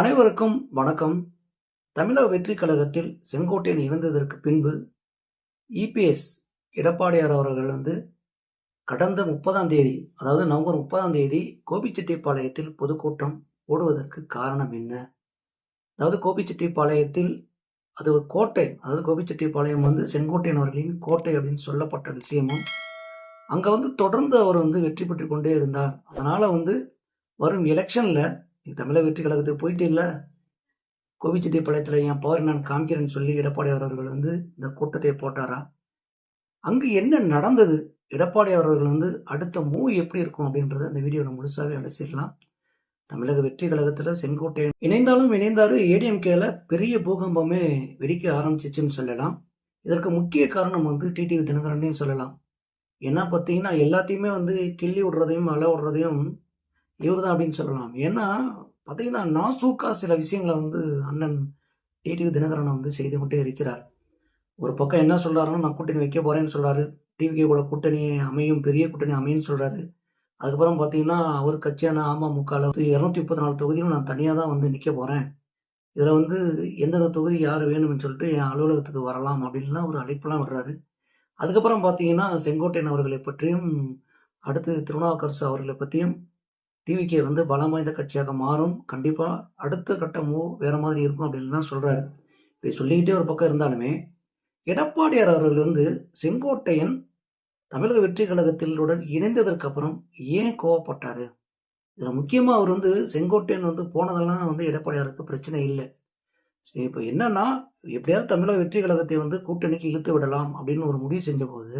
அனைவருக்கும் வணக்கம். தமிழக வெற்றி கழகத்தில் செங்கோட்டையன் இணைந்ததற்கு பின்பு இபிஎஸ் எடப்பாடியார் அவர்கள் வந்து கடந்த முப்பதாம் தேதி அதாவது நவம்பர் முப்பதாம் தேதி கோபிச்செட்டிப்பாளையத்தில் பொதுக்கூட்டம் போடுவதற்கு காரணம் என்ன? அதாவது கோபிச்செட்டிப்பாளையத்தில் அது கோட்டை அதாவது கோபிச்செட்டிப்பாளையம் வந்து செங்கோட்டையன் அவர்களின் கோட்டை அப்படின்னு சொல்லப்பட்ட விஷயமும் அங்கே வந்து தொடர்ந்து அவர் வந்து வெற்றி பெற்று கொண்டே இருந்தார். அதனால் வந்து வரும் எலெக்ஷனில் நீ தமிழக வெற்றி கழகத்துக்கு போயிட்டு இல்லை. கோபிச்செட்டிப்பாளையத்தில் என் பவர் நான் காமிக்கிறேன்னு சொல்லி எடப்பாடி அவர்கள் வந்து இந்த கூட்டத்தை போட்டாரா? அங்கு என்ன நடந்தது? எடப்பாடி அவர்கள் வந்து அடுத்த மூவ் எப்படி இருக்கும் அப்படின்றத இந்த வீடியோவில் முழுசாகவே அலசிடலாம். தமிழக வெற்றி கழகத்தில் செங்கோட்டையன் இணைந்தாலும் இணைந்தாரு. ஏடிஎம்கேல பெரிய பூகம்பமே வெடிக்க ஆரம்பிச்சிச்சுன்னு சொல்லலாம். இதற்கு முக்கிய காரணம் வந்து டிடிவி தினகரன்னே சொல்லலாம். ஏன்னா பார்த்தீங்கன்னா எல்லாத்தையுமே வந்து கிள்ளி விடுறதையும் அலை விடுறதையும் இவர் தான் அப்படின்னு சொல்லலாம். ஏன்னா பார்த்தீங்கன்னா நாசூக்கா சில விஷயங்களை வந்து அண்ணன் டிடிவி தினகரனை வந்து செய்து கொண்டே இருக்கிறார். ஒரு பக்கம் என்ன சொல்கிறாருன்னா நான் கூட்டணி வைக்க போகிறேன்னு சொல்கிறாரு டிவிகே கூட கூட்டணி அமையும் பெரிய கூட்டணி அமையும் சொல்கிறாரு அதுக்கப்புறம் பார்த்தீங்கன்னா அவர் கட்சியான அமமுகவில் வந்து இரநூத்தி முப்பத்தி நாலு தொகுதியிலும் நான் தனியாக தான் வந்து நிற்க போகிறேன் இதில் வந்து எந்தெந்த தொகுதி யார் வேணும்னு சொல்லிட்டு என் அலுவலகத்துக்கு வரலாம் அப்படின்லாம் ஒரு அழைப்பெல்லாம் விடுறாரு. அதுக்கப்புறம் பார்த்தீங்கன்னா செங்கோட்டையன் அவர்களை பற்றியும் அடுத்து திருநாவுக்கரசு அவர்களை பற்றியும் டிவிகே வந்து பலம் வாய்ந்த கட்சியாக மாறும். கண்டிப்பாக அடுத்த கட்டமோ வேறு மாதிரி இருக்கும் அப்படின்லாம் சொல்கிறாரு இப்படி சொல்லிக்கிட்டே ஒரு பக்கம் இருந்தாலுமே எடப்பாடியார் அவர்கள் வந்து செங்கோட்டையன் தமிழக வெற்றி கழகத்திலுடன் இணைந்ததற்கு அப்புறம் ஏன் கோவப்பட்டார்? இதில் முக்கியமாக அவர் வந்து செங்கோட்டையன் வந்து போனதெல்லாம் வந்து எடப்பாடியாருக்கு பிரச்சனை இல்லை. சரி இப்போ என்னன்னா எப்படியாவது தமிழக வெற்றி கழகத்தை வந்து கூட்டணிக்கு இழுத்து விடலாம் அப்படின்னு ஒரு முடிவு செஞ்ச போது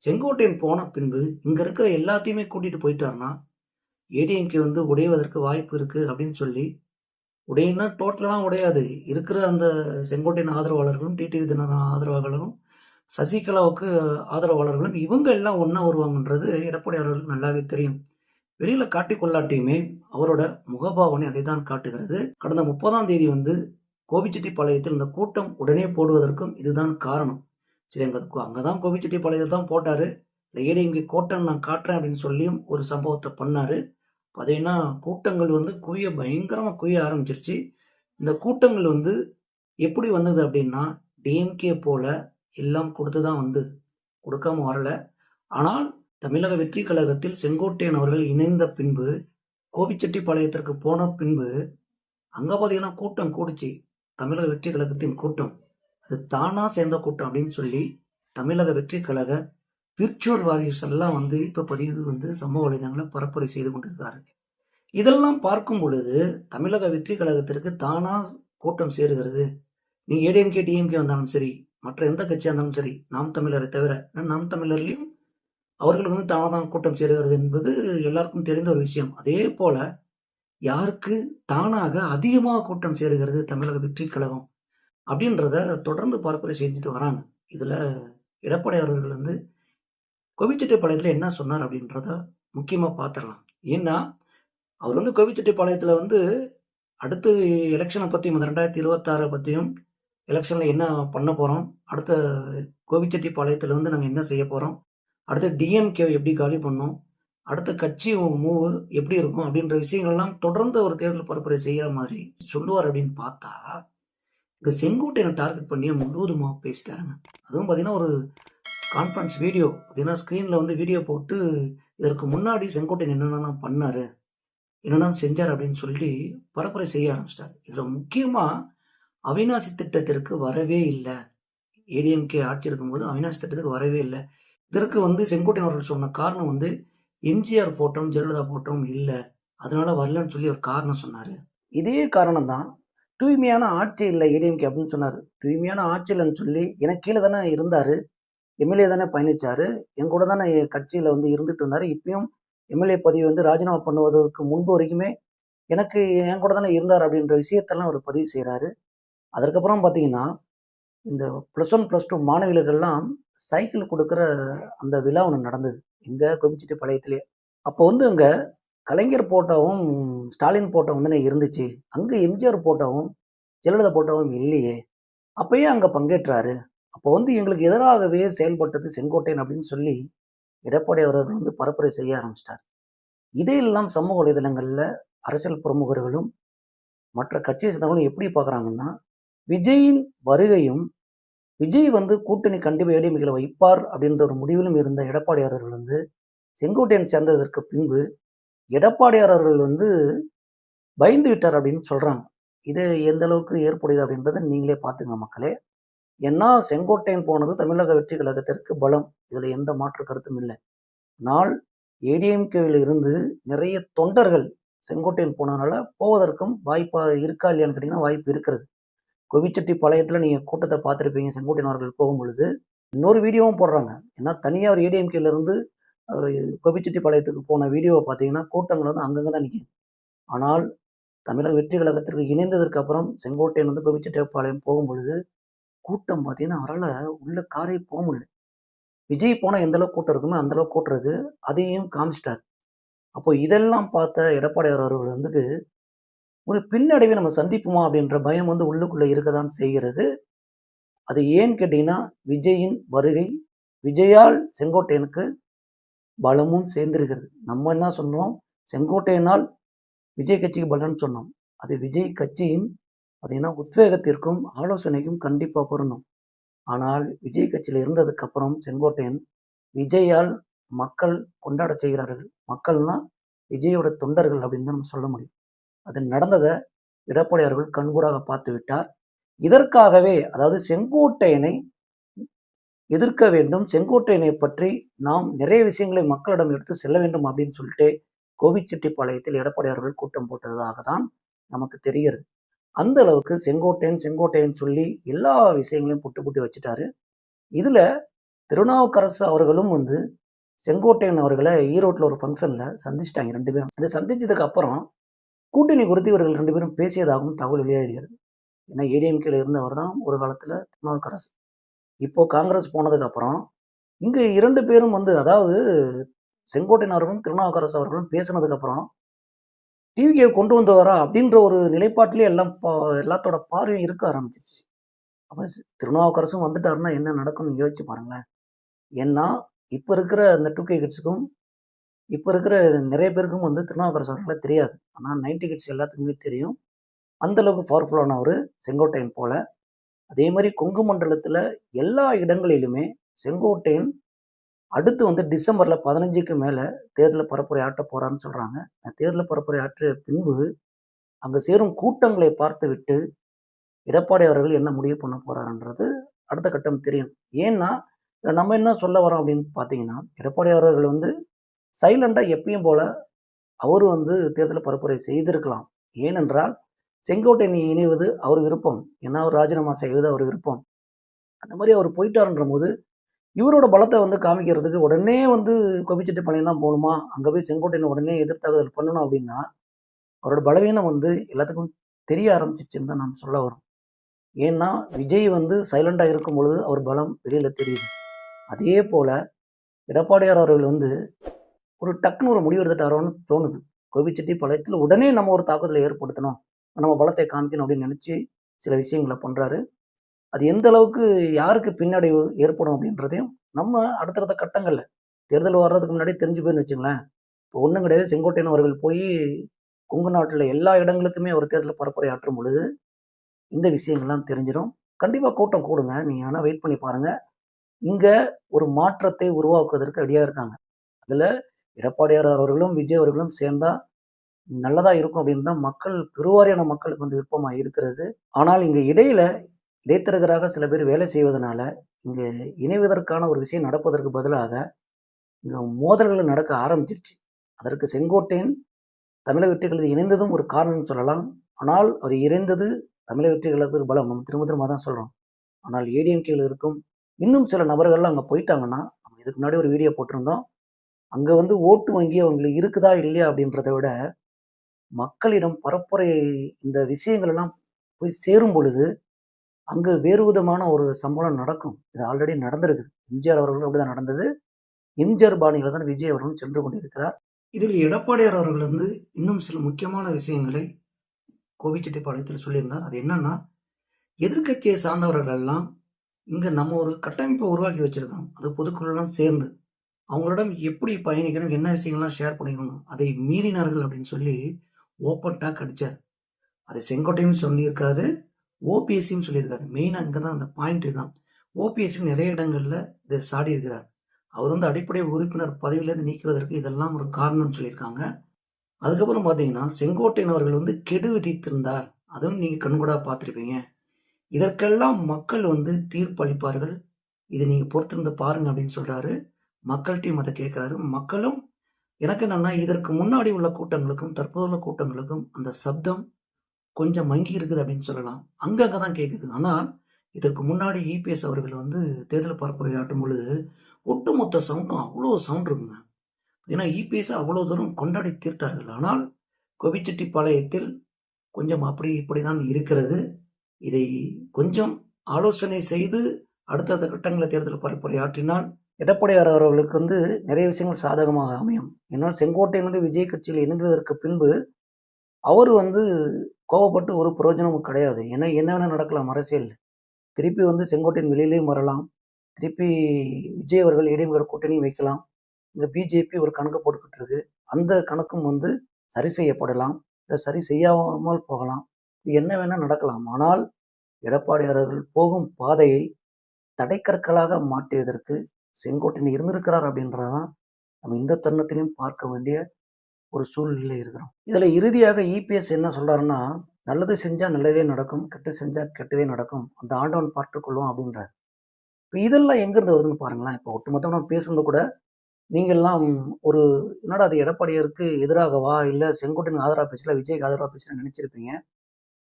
செங்கோட்டையன் போன பின்பு இங்கே இருக்கிற எல்லாத்தையுமே கூட்டிகிட்டு போயிட்டாருன்னா ஏடிஎம்கே வந்து உடைவதற்கு வாய்ப்பு இருக்குது அப்படின்னு சொல்லி உடையினா டோட்டலாக உடையாது. இருக்கிற அந்த செங்கோட்டையின் ஆதரவாளர்களும் டிடிவி தினகரன் ஆதரவாளர்களும் சசிகலாவுக்கு ஆதரவாளர்களும் இவங்க எல்லாம் ஒன்றா வருவாங்கன்றது எடப்பாடி அவர்களுக்கு நல்லாவே தெரியும். வெளியில் காட்டி கொள்ளாட்டியுமே அவரோட முகபாவனை அதை தான் காட்டுகிறது. கடந்த முப்பதாம் தேதி வந்து கோபிச்செட்டிப்பாளையத்தில் இந்த கூட்டம் உடனே போடுவதற்கும் இதுதான் காரணம். சரி அங்கே அங்கே தான் கோபிச்செட்டிப்பாளையத்தில் தான் போட்டார். இந்த ஏடிஎம்கே கோட்டம் நான் காட்டுறேன் அப்படின்னு சொல்லியும் ஒரு சம்பவத்தை பண்ணார். பார்த்தீங்கன்னா கூட்டங்கள் வந்து குவிய பயங்கரமாக குவிய ஆரம்பிச்சிருச்சு. இந்த கூட்டங்கள் வந்து எப்படி வந்தது அப்படின்னா டிஎம்கே போல எல்லாம் கொடுத்து தான் வந்தது. கொடுக்காம வரல. ஆனால் தமிழக வெற்றி கழகத்தில் செங்கோட்டையன் அவர்கள் இணைந்த பின்பு கோபிச்செட்டிப்பாளையத்திற்கு போன பின்பு அங்கே பார்த்தீங்கன்னா கூட்டம் கூடிச்சு. தமிழக வெற்றி கழகத்தின் கூட்டம். அது தானாக சேர்ந்த கூட்டம் அப்படின்னு சொல்லி தமிழக வெற்றி கழக விர்ச்சுவல் வாரியர்ஸ் எல்லாம் வந்து இப்போ பதிவு வந்து சமூக வலைதளங்களை பரப்புரை செய்து கொண்டிருக்கிறார்கள். இதெல்லாம் பார்க்கும் பொழுது தமிழக வெற்றி கழகத்திற்கு தானா கூட்டம் சேருகிறது. நீ ஏடிஎம்கே டிஎம்கே வந்தாலும் சரி மற்ற எந்த கட்சியாக இருந்தாலும் சரி நாம் தமிழரை தவிர நாம் தமிழர்லையும் அவர்களுக்கு வந்து தானாக தான் கூட்டம் சேருகிறது என்பது எல்லாருக்கும் தெரிந்த ஒரு விஷயம். அதே போல யாருக்கு தானாக அதிகமாக கூட்டம் சேருகிறது தமிழக வெற்றி கழகம் அப்படின்றத தொடர்ந்து பரப்புரை செஞ்சுட்டு வராங்க. இதில் எடப்பாடி அவர்கள் வந்து கோபிச்செட்டிப்பாளையத்தில் என்ன சொன்னார் அப்படின்றத முக்கியமாக பார்த்துடலாம் ஏன்னா அவர் வந்து கோபிச்செட்டிப்பாளையத்தில் வந்து அடுத்து எலெக்ஷனை பற்றியும் ரெண்டாயிரத்தி இருபத்தாறை பற்றியும் எலெக்ஷனில் என்ன பண்ண போகிறோம் அடுத்த கோபிச்செட்டிப்பாளையத்தில் வந்து நாங்கள் என்ன செய்ய போகிறோம் அடுத்து டிஎம்கே எப்படி காலி பண்ணோம் அடுத்த கட்சி மூவ் எப்படி இருக்கும் அப்படின்ற விஷயங்கள்லாம் தொடர்ந்து ஒரு தேர்தல் பரப்புரை செய்கிற மாதிரி சொல்லுவார் அப்படின்னு பார்த்தா இங்கே செங்கோட்டையனை டார்கெட் பண்ணி முழுவதுமாக பேசிட்டாருங்க. அதுவும் பார்த்தீங்கன்னா ஒரு கான்ஃபரன்ஸ் வீடியோ பார்த்தீங்கன்னா ஸ்க்ரீனில் வந்து வீடியோ போட்டு இதற்கு முன்னாடி செங்கோட்டையன் என்னென்னலாம் பண்ணார் என்னென்ன செஞ்சார் அப்படின்னு சொல்லி பரப்புரை செய்ய ஆரம்பிச்சிட்டார். இதில் முக்கியமாக அவினாசி திட்டத்திற்கு வரவே இல்லை. ஏடிஎம்கே ஆட்சி இருக்கும்போது அவினாசி திட்டத்துக்கு வரவே இல்லை. இதற்கு வந்து செங்கோட்டையன் அவர்கள் சொன்ன காரணம் வந்து எம்ஜிஆர் போட்டோம் ஜெயலலிதா போட்டோம் இல்லை. அதனால வரலன்னு சொல்லி ஒரு காரணம் சொன்னார். இதே காரணம் தான் தூய்மையான ஆட்சி இல்லை ஏடிஎம்கே அப்படின்னு சொன்னார். தூய்மையான ஆட்சி இல்லைன்னு சொல்லி எனக்கு கீழே தானே இருந்தார். எம்எல்ஏ தானே பயணிச்சார். என் கூட தானே கட்சியில் வந்து இருந்துட்டு இருந்தார். இப்பயும் எம்எல்ஏ பதவி வந்து ராஜினாமா பண்ணுவதற்கு முன்பு வரைக்குமே எனக்கு என் கூட தானே இருந்தார் அப்படின்ற விஷயத்தெல்லாம் அவர் பதிவு செய்கிறாரு அதற்கப்புறம் பார்த்தீங்கன்னா இந்த ப்ளஸ் ஒன் ப்ளஸ் டூ மாணவிகளுக்கெல்லாம் சைக்கிள் கொடுக்குற அந்த விழா ஒன்று நடந்தது. இங்கே கோபிச்சிட்டு பாளையத்திலே. அப்போ வந்து அங்கே கலைஞர் போட்டோவும் ஸ்டாலின் போட்டோ வந்து இருந்துச்சு. அங்கே எம்ஜிஆர் போட்டோவும் ஜெயலலிதா போட்டோவும் இல்லையே. அப்பயே அங்கே பங்கேற்றாரு. அப்போ வந்து எங்களுக்கு எதிராகவே செயல்பட்டது செங்கோட்டையன் அப்படின்னு சொல்லி எடப்பாடி அவர்கள் வந்து பரப்புரை செய்ய ஆரம்பிச்சிட்டார். இதையெல்லாம் சமூக வலைதளங்களில் அரசியல் பிரமுகர்களும் மற்ற கட்சியை சேர்ந்தவங்களும் எப்படி பார்க்குறாங்கன்னா விஜயின் வருகையும் விஜய் வந்து கூட்டணி கண்டிப்பாக ஏடிஎம்களை வைப்பார் அப்படின்ற ஒரு முடிவிலும் இருந்த எடப்பாடியார் அவர்கள் வந்து செங்கோட்டையன் சேர்ந்ததற்கு பின்பு எடப்பாடியார் அவர்கள் வந்து பயந்து விட்டார் அப்படின்னு சொல்கிறாங்க இது எந்த அளவுக்கு ஏற்புடையது அப்படின்றத நீங்களே பார்த்துங்க மக்களே. ஏன்னா செங்கோட்டையன் போனது தமிழக வெற்றி கழகத்திற்கு பலம்? இதுல எந்த மாற்று கருத்தும் இல்லை. நாள் ஏடிஎம்கேவில் இருந்து நிறைய தொண்டர்கள் செங்கோட்டையன் போனதுனால போவதற்கும் வாய்ப்பா இருக்கா இல்லையான்னு கேட்டீங்கன்னா வாய்ப்பு இருக்கிறது. கோபிச்செட்டி பாளையத்துல நீங்க கூட்டத்தை பார்த்துருப்பீங்க செங்கோட்டையன் அவர்கள் போகும் பொழுது இன்னொரு வீடியோவும் போடுறாங்க. ஏன்னா தனியாக ஒரு ஏடிஎம்கேல இருந்து கோபிச்செட்டி பாளையத்துக்கு போன வீடியோவை பார்த்தீங்கன்னா கூட்டங்கள் வந்து அங்கங்கே தான் நிற்கிது ஆனால் தமிழக வெற்றி கழகத்திற்கு இணைந்ததற்கு அப்புறம் செங்கோட்டையன் வந்து கோபிச்செட்டிப்பாளையம் போகும் பொழுது கூட்டம் பார்த்தீங்கன்னா அவரால் உள்ள காரே போக முடியல. விஜய் போனால் எந்த அளவுக்கு கூட்டம் இருக்குமோ அந்த அளவுக்கு கூட்டம் இருக்கு. அதையும் காமிச்சிட்டார். அப்போ இதெல்லாம் பார்த்த எடப்பாடியார் அவர்கள் வந்து ஒரு பின்னடைவை நம்ம சந்திப்போமா அப்படின்ற பயம் வந்து உள்ளுக்குள்ளே இருக்க தான் செய்கிறது. அது ஏன்னு கேட்டீங்கன்னா விஜயின் வருகை விஜயால் செங்கோட்டையனுக்கு பலமும் சேர்ந்திருக்கிறது. நம்ம என்ன சொன்னோம்? செங்கோட்டையனால் விஜய் கட்சிக்கு பலன்னு சொன்னோம். அது விஜய் கட்சியின் பார்த்தீங்கன்னா உத்வேகத்திற்கும் ஆலோசனைக்கும் கண்டிப்பாக பொருந்தும். ஆனால் விஜய் கட்சியில் இருந்ததுக்கு அப்புறம் செங்கோட்டையன் விஜயால் மக்கள் கொண்டாட செய்கிறார்கள். மக்கள்னா விஜயோட தொண்டர்கள் அப்படின்னு தான் நம்ம சொல்ல முடியும். அது நடந்ததை எடப்பாடி அவர்கள் கண்கூடாக பார்த்து விட்டார். இதற்காகவே அதாவது செங்கோட்டையனை எதிர்க்க வேண்டும். செங்கோட்டையனை பற்றி நாம் நிறைய விஷயங்களை மக்களிடம் எடுத்து செல்ல வேண்டும் அப்படின்னு சொல்லிட்டு கோபிச்செட்டிப்பாளையத்தில் எடப்பாடி அவர்கள் கூட்டம் போட்டதாக தான் நமக்கு தெரிகிறது. அந்த அளவுக்கு செங்கோட்டையன் செங்கோட்டையன் சொல்லி எல்லா விஷயங்களையும் புட்டு புட்டு வச்சுட்டாரு. இதுல திருநாவுக்கரசு அவர்களும் வந்து செங்கோட்டையன் அவர்களை ஈரோட்டில் ஒரு ஃபங்க்ஷனில் சந்திச்சிட்டாங்க ரெண்டு பேரும். இதை சந்திச்சதுக்கு அப்புறம் கூட்டணி குறித்து இவர்கள் ரெண்டு பேரும் பேசியதாகவும் தகவல் வெளியாகிறது. ஏன்னா ஏடிஎம்கேல இருந்தவர் தான் ஒரு காலத்தில் திருநாவுக்கரசு. இப்போ காங்கிரஸ் போனதுக்கு அப்புறம் இரண்டு பேரும் வந்து அதாவது செங்கோட்டையன் அவர்களும் திருநாவுக்கரசு அவர்களும் பேசினதுக்கப்புறம் டிவிகே கொண்டு வந்தவரா அப்படின்ற ஒரு நிலைப்பாட்டிலே எல்லாம் பா- எல்லாத்தோட பார்வையும் இருக்க ஆரம்பிச்சிருச்சு. அப்போ திருநாவுக்கரசும் வந்துட்டாருன்னா என்ன நடக்கும்னு யோசிச்சு பாருங்களேன். ஏன்னா இப்போ இருக்கிற அந்த டூ கே கிட்ஸுக்கும் இப்போ இருக்கிற நிறைய பேருக்கும் வந்து திருநாவுக்கரசு அவர்களை தெரியாது. ஆனால் நைன்டி கிட்ஸ் எல்லாத்துக்குமே தெரியும். அந்த அளவுக்கு பவர்ஃபுல்லானவர் செங்கோட்டையன் போல. அதே மாதிரி கொங்கு மண்டலத்தில் எல்லா இடங்களிலுமே செங்கோட்டையன் அடுத்து வந்து டிசம்பர்ல பதினஞ்சுக்கு மேல தேர்தல் பரப்புரை ஆற்ற போறான்னு சொல்றாங்க. தேர்தல் பரப்புரை ஆற்றிய பின்பு அங்க சேரும் கூட்டங்களை பார்த்து விட்டு எடப்பாடி அவர்கள் என்ன முடிவு பண்ண போறாருன்றது அடுத்த கட்டம் தெரியும். ஏன்னா நம்ம என்ன சொல்ல வரோம் அப்படின்னு பார்த்தீங்கன்னா எடப்பாடி அவர்கள் வந்து சைலண்டா எப்பயும் போல அவர் வந்து தேர்தல் பரப்புரை செய்திருக்கலாம். ஏனென்றால் செங்கோட்டையன் இணைவது அவர் விருப்பம். ஏன்னா அவர் ராஜினாமா செய்வது அவர் விருப்பம். அந்த மாதிரி அவர் போயிட்டாருன்ற போது இவரோட பலத்தை வந்து காமிக்கிறதுக்கு உடனே வந்து கோபிச்செட்டிப்பாளையம் தான் போகணுமா? அங்கே போய் செங்கோட்டையன் உடனே எதிர்த்தாக்குதல் பண்ணணும் அப்படின்னா அவரோட பலவீனம் வந்து எல்லாத்துக்கும் தெரிய ஆரம்பிச்சிச்சுன்னு தான் நாம் சொல்ல வரோம் ஏன்னா விஜய் வந்து சைலண்டாக இருக்கும் பொழுது அவர் பலம் வெளியில் தெரியுது. அதே போல் எடப்பாடியார் அவர்கள் வந்து ஒரு டக்குன்னு ஒரு முடிவு எடுத்துட்டாரோன்னு தோணுது. கோபிச்செட்டிப்பாளையத்தில் உடனே நம்ம ஒரு தாக்குதலை ஏற்படுத்தணும். நம்ம பலத்தை காமிக்கணும் அப்படின்னு நினச்சி சில விஷயங்களை பண்ணுறாரு அது எந்த அளவுக்கு யாருக்கு பின்னடைவு ஏற்படும் அப்படின்றதையும் நம்ம அடுத்தடுத்த கட்டங்களில் தேர்தல் வர்றதுக்கு முன்னாடி தெரிஞ்சு போயிருந்து வச்சுங்களேன். இப்போ ஒன்றும் கிடையாது. செங்கோட்டையன் அவர்கள் போய் கொங்கு நாட்டில் எல்லா இடங்களுக்குமே அவர் தேர்தல் பரப்புரை ஆற்றும் பொழுது இந்த விஷயங்கள்லாம் தெரிஞ்சிடும் கண்டிப்பாக கூட்டம் கூடுங்க. நீங்கள் வேணால் வெயிட் பண்ணி பாருங்கள் இங்கே ஒரு மாற்றத்தை உருவாக்குவதற்கு ரெடியாக இருக்காங்க. அதில் எடப்பாடியார் அவர்களும் விஜய் அவர்களும் சேர்ந்தால் நல்லதாக இருக்கும் அப்படின்னு தான் மக்கள் பெருவாரியான மக்களுக்கு வந்து விருப்பமாக இருக்கிறது. ஆனால் இங்கே இடையில இடைத்தரகராக சில பேர் வேலை செய்வதனால இங்கே இணைவதற்கான ஒரு விஷயம் நடப்பதற்கு பதிலாக இங்கே மோதல்கள் நடக்க ஆரம்பிச்சிருச்சு. அதற்கு செங்கோட்டையன் தமிழக வெற்றிகளது இணைந்ததும் ஒரு காரணம் சொல்லலாம். ஆனால் அவர் இணைந்தது தமிழக வெற்றிகளது ஒரு பலம். நம்ம திரும்ப திரும்ப தான் சொல்கிறோம் ஆனால் ஏடிஎம்கேயில் இருக்கும் இன்னும் சில நபர்கள்லாம் அங்கே போயிட்டாங்கன்னா நம்ம இதுக்கு முன்னாடி ஒரு வீடியோ போட்டிருந்தோம். அங்கே வந்து ஓட்டு வங்கி அவங்களுக்கு இருக்குதா இல்லையா அப்படின்றத விட மக்களிடம் பரப்புரை இந்த விஷயங்கள் எல்லாம் போய் சேரும் பொழுது அங்கு வேறு விதமான ஒரு சம்பளம் நடக்கும். இது ஆல்ரெடி நடந்திருக்குது. எம்ஜிஆர் அவர்களும் அப்படிதான் நடந்தது. எம்ஜிஆர் பாணியில தான் விஜய் அவர்களும் சென்று கொண்டிருக்கிறார். இதில் எடப்பாடியார் அவர்கள் வந்து இன்னும் சில முக்கியமான விஷயங்களை கோபிச்செட்டிப்பாளையத்தில் சொல்லியிருந்தார். அது என்னன்னா எதிர்க்கட்சியை சார்ந்தவர்கள் எல்லாம் இங்க நம்ம ஒரு கட்டமைப்பை உருவாக்கி வச்சிருக்கோம். அது பொதுக்குழுலாம் சேர்ந்து அவங்களிடம் எப்படி பயணிக்கணும் என்ன விஷயங்கள்லாம் ஷேர் பண்ணிக்கணும் அதை மீறினார்கள் அப்படின்னு சொல்லி ஓப்பன் டாக் அடிச்சார். அது செங்கோட்டையும் சொல்லியிருக்காரு. ஓபிஎஸ்சியும் சொல்லியிருக்காரு. மெயினாக இங்கே தான் அந்த பாயிண்ட் தான். ஓபிஎஸ்சி நிறைய இடங்களில் இதை சாடி இருக்கிறார் அவர் வந்து அடிப்படை உறுப்பினர் பதவியிலேருந்து நீக்குவதற்கு இதெல்லாம் ஒரு காரணம்னு சொல்லியிருக்காங்க. அதுக்கப்புறம் பார்த்தீங்கன்னா செங்கோட்டையன் அவர்கள் வந்து கெடு விதித்திருந்தார். அதுவும் நீங்கள் கண்கூடாக பார்த்துருப்பீங்க. இதற்கெல்லாம் மக்கள் வந்து தீர்ப்பளிப்பார்கள். இதை நீங்கள் பொறுத்திருந்து பாருங்க அப்படின்னு சொல்கிறாரு மக்கள்கிட்டையும் அதை கேட்குறாரு. மக்களும் எனக்கு என்னென்னா இதற்கு முன்னாடி உள்ள கூட்டங்களுக்கும் தற்போதுள்ள கூட்டங்களுக்கும் அந்த சப்தம் கொஞ்சம் மங்கி இருக்குது அப்படின்னு சொல்லலாம். அங்கங்கே தான் கேட்குது ஆனால் இதற்கு முன்னாடி இபிஎஸ் அவர்கள் வந்து தேர்தல் பரப்புரையாற்றும் பொழுது ஒட்டுமொத்த சவுண்டும் அவ்வளோ சவுண்ட் இருக்குங்க. ஏன்னா இபிஎஸ் அவ்வளோ தூரம் கொண்டாடி தீர்த்தார்கள். ஆனால் கோபிச்செட்டிப்பாளையத்தில் கொஞ்சம் அப்படி இப்படி தான் இருக்கிறது. இதை கொஞ்சம் ஆலோசனை செய்து அடுத்தடுத்த கட்டங்களில் தேர்தல் பரப்புரையாற்றினால் எடப்பாடியார் அவர்களுக்கு வந்து நிறைய விஷயங்கள் சாதகமாக அமையும். ஏன்னால் செங்கோட்டையிலிருந்து விஜய் கட்சியில் இணைந்ததற்கு பின்பு அவர் வந்து கோவப்பட்டு ஒரு பிரயோஜனமும் கிடையாது. ஏன்னா என்ன வேணால் நடக்கலாம் அரசியல் திருப்பி வந்து செங்கோட்டையின் வெளியிலையும் வரலாம். திருப்பி விஜய் அவர்கள் இடைமுக கூட்டணியும் வைக்கலாம். இங்கே பிஜேபி ஒரு கணக்கு போட்டுக்கிட்டு இருக்கு. அந்த கணக்கும் வந்து சரி செய்யப்படலாம். இல்லை சரி செய்யாமல் போகலாம். என்ன வேணால் நடக்கலாம். ஆனால் எடப்பாடி அவர்கள் போகும் பாதையை தடைக்கற்களாக மாற்றியதற்கு செங்கோட்டையன் இருந்திருக்கிறார் அப்படின்றதான் நம்ம இந்த தருணத்திலையும் பார்க்க வேண்டிய ஒரு சூழ்நிலை இருக்கிறோம். இதில் இறுதியாக இபிஎஸ் என்ன சொல்கிறாருன்னா நல்லது செஞ்சால் நல்லதே நடக்கும் கெட்டு செஞ்சால் கெட்டதே நடக்கும். அந்த ஆண்டவன் பார்த்துக்கொள்ளும் அப்படின்றார். இப்போ இதெல்லாம் எங்கேருந்து வருதுன்னு பாருங்களேன். இப்போ ஒட்டுமொத்தமாக நம்ம பேசுனது கூட நீங்கள்லாம் ஒரு என்னடா அது எடப்பாடியருக்கு எதிராகவா? இல்லை செங்கோட்டையன் ஆதரவாக பேசல விஜய்க்கு ஆதரவாக பேசல நினச்சிருப்பீங்க?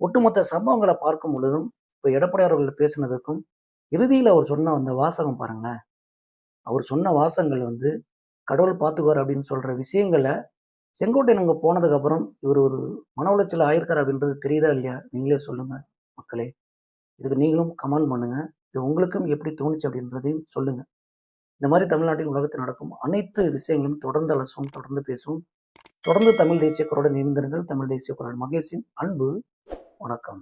ஒட்டுமொத்த சம்பவங்களை பார்க்கும் பொழுதும் இப்போ எடப்பாடியார் அவர்கள் பேசினதுக்கும் இறுதியில் அவர் சொன்ன அந்த வாசகம் பாருங்களேன். அவர் சொன்ன வாசகங்கள் வந்து கடவுள் பார்த்துக்குவார் அப்படின்னு சொல்கிற விஷயங்களை செங்கோட்டையன் அங்கே போனதுக்கப்புறம் இவர் ஒரு மன உளைச்சல் ஆயிருக்கார் அப்படின்றது தெரியுதா இல்லையா? நீங்களே சொல்லுங்க மக்களே. இதுக்கு நீங்களும் கமெண்ட் பண்ணுங்க. இது உங்களுக்கும் எப்படி தோணுச்சு அப்படின்றதையும் சொல்லுங்க. இந்த மாதிரி தமிழ்நாட்டின் உலகத்தில் நடக்கும் அனைத்து விஷயங்களும் தொடர்ந்து அலசும் தொடர்ந்து பேசும் தொடர்ந்து தமிழ் தேசிய குரலுடன் இணைந்திருங்கள். தமிழ் தேசிய குரல் மகேஷின் அன்பு. வணக்கம்.